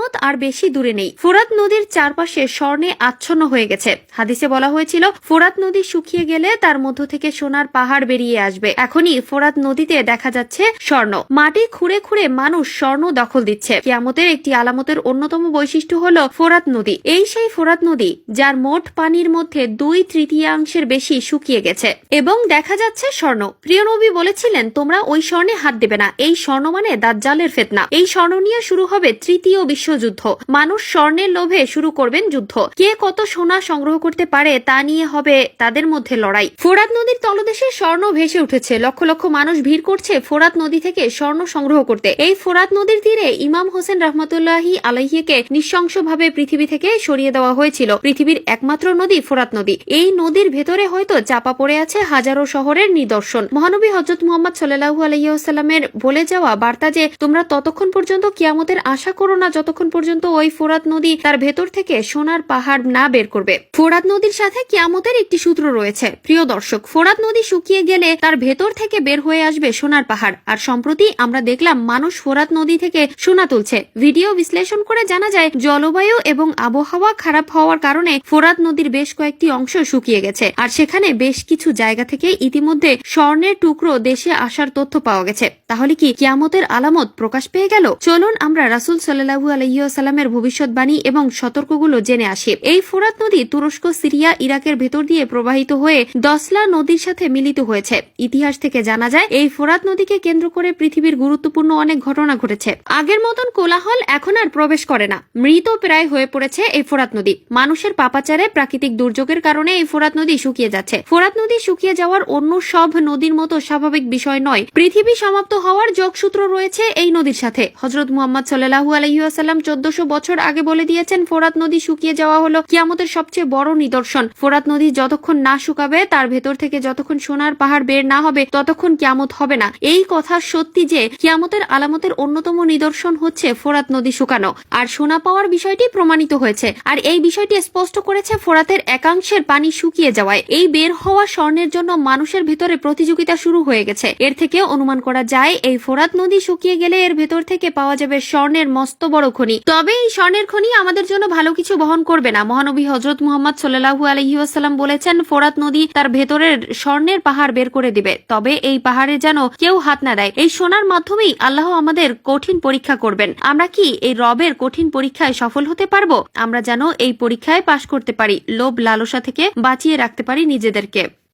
কেয়ামত আর বেশি দূরে নেই। ফোরাত নদীর চারপাশে স্বর্ণে আচ্ছন্ন হয়ে গেছে। হাদিসে বলা হয়েছিল, ফোরাত নদী শুকিয়ে গেলে তার মধ্য থেকে সোনার পাহাড় বেরিয়ে আসবে। এখনই ফোরাত নদীতে দেখা যাচ্ছে স্বর্ণ। মাটি খুঁড়ে খুঁড়ে মানুষ স্বর্ণ দখল দিচ্ছে। কিয়ামতের একটি আলামতের অন্যতম বৈশিষ্ট্য হলো ফোরাত নদী। এই সেই ফোরাত নদী, যার মোট পানির মধ্যে দুই তৃতীয়াংশের বেশি শুকিয়ে গেছে। এবং দেখা যাচ্ছে স্বর্ণ। প্রিয় নবী বলেছিলেন, তোমরা ওই স্বর্ণে হাত দেবে না। এই স্বর্ণ মানে দাজ্জালের ফেতনা। এই স্বর্ণ নিয়ে শুরু হবে তৃতীয় বিশ্বযুদ্ধ মানুষ স্বর্ণের লোভে শুরু করবেন যুদ্ধ। কে কত সোনা সংগ্রহ করতে পারে তা নিয়ে হবে তাদের মধ্যে লড়াই। ফোরাত নদীর তলদেশে স্বর্ণ ভেসে উঠেছে। লক্ষ লক্ষ মানুষ ভিড় করছে ফোরাত নদী থেকে স্বর্ণ সংগ্রহ করতে। এই ফোরাত নদীর তীরে ইমাম হোসেন রহমতুল্লাহি আলাইহিকে নৃশংসভাবে পৃথিবী থেকে সরিয়ে দেওয়া হয়েছিল। পৃথিবীর একমাত্র নদী ফোরাত নদী। এই নদীর ভেতরে হয়তো চাপা পড়ে আছে হাজারো শহরের নিদর্শন। মহানবী হজরত মোহাম্মদ সাল্লাহু আলাইসাল্লামের বলে যাওয়া বার্তা যে তোমরা ততক্ষণ পর্যন্ত কিয়ামতের আশা করো না, যতক্ষণ পর্যন্ত ওই ফোরাত নদী তার ভেতর থেকে সোনার পাহাড় না বের করবে। ফোরাত নদীর সাথে কিয়ামতের একটি সূত্র রয়েছে। প্রিয় দর্শক, ফোরাত নদী শুকিয়ে গেলে তার ভেতর থেকে বের হয়ে আসবে সোনার পাহাড়। আর সম্প্রতি আমরা দেখলাম মানুষ ফোরাত নদী থেকে সোনা তুলছে। ভিডিও বিশ্লেষণ করে জানা যায়, জলবায়ু এবং আবহাওয়া খারাপ হওয়ার কারণে ফোরাত নদীর বেশ কয়েকটি অংশ শুকিয়ে গেছে। আর সেখানে বেশ কিছু জায়গা থেকে ইতিমধ্যে স্বর্ণের টুকরো দেশে আসার তথ্য পাওয়া গেছে। তাহলে কি কিয়ামতের আলামত প্রকাশ পেয়ে গেল? চলুন আমরা রাসুল সাল্লাহু আলহিউসালামের ভবিষ্যৎবাণী এবং সতর্কগুলো জেনে আসে। এই ফোরাত নদী তুরস্ক, সিরিয়া, ইরাকের ভেতর দিয়ে প্রবাহিত হয়ে দসলা নদীর সাথে মিলিত হয়েছে। ইতিহাস থেকে জানা যায়, এই ফোরাত নদীকে কেন্দ্র করে পৃথিবীর গুরুত্বপূর্ণ অনেক ঘটনা ঘটেছে। আগের মতন কোলাহল এখন আর প্রবেশ করে না। মৃত প্রায় হয়ে পড়েছে এই ফোরাত নদী। মানুষের পাপাচারে প্রাকৃতিক দুর্যোগের কারণে এই ফোরাত নদী শুকিয়ে যাচ্ছে। ফোরাত নদী শুকিয়ে যাওয়ার অন্য সব নদীর মতো স্বাভাবিক বিষয় নয়। পৃথিবী সমাপ্ত হওয়ার যোগসূত্র রয়েছে এই নদীর সাথে। হজরত মুহাম্মদ সাল্লাহু আলহিউসাল্লাম চোদ্দশো বছর আগে বলে দিয়েছেন, ফোরাত নদী শুকিয়ে যাওয়া হলো কিয়ামতের সবচেয়ে বড় নিদর্শন। ফোরাত নদী যতক্ষণ না শুকাবে, তার ভেতর থেকে যতক্ষণ সোনার পাহাড় বের না হবে, ততক্ষণ কিয়ামত হবে না। এই কথা সত্যি যে, কিয়ামতের আলামতের অন্যতম নিদর্শন হচ্ছে ফোরাত নদী শুকানো। আর সোনা পাওয়ার বিষয়টি প্রমাণিত হয়েছে। আর এই বিষয়টি স্পষ্ট করেছে ফোরাতের একাংশের পানি শুকিয়ে যাওয়ায়। এই বের হওয়া স্বর্ণের জন্য মানুষের ভেতরে প্রতিযোগিতা শুরু হয়ে গেছে। এর থেকে অনুমান করা যায়, এই ফোরাত নদী শুকিয়ে গেলে এর ভেতর থেকে পাওয়া যাবে স্বর্ণের মস্ত বড় খনি। তবে এই স্বর্ণের খনি আমাদের জন্য ভালো কিছু বহন করবে না। মহানবী হজরত মুহাম্মদ সাল্লাহু আলহিউসাল্লাম বলেছেন, ফোরাত নদী তার ভেতরের স্বর্ণের পাহাড় বের করে দিবে। তবে এই পাহাড়ে যেন কেউ হাত না দেয়। এই সোনার মাধ্যমেই আল্লাহ আমাদের কঠিন পরীক্ষা করবেন। আমরা কি এই রবের কঠিন পরীক্ষায় সফল হতে পারব? আমরা যেন এই পরীক্ষায় পাশ করতে পারি। লোভ, লালসা থেকে বাঁচিয়ে রাখতে পারি নিজেদেরকে।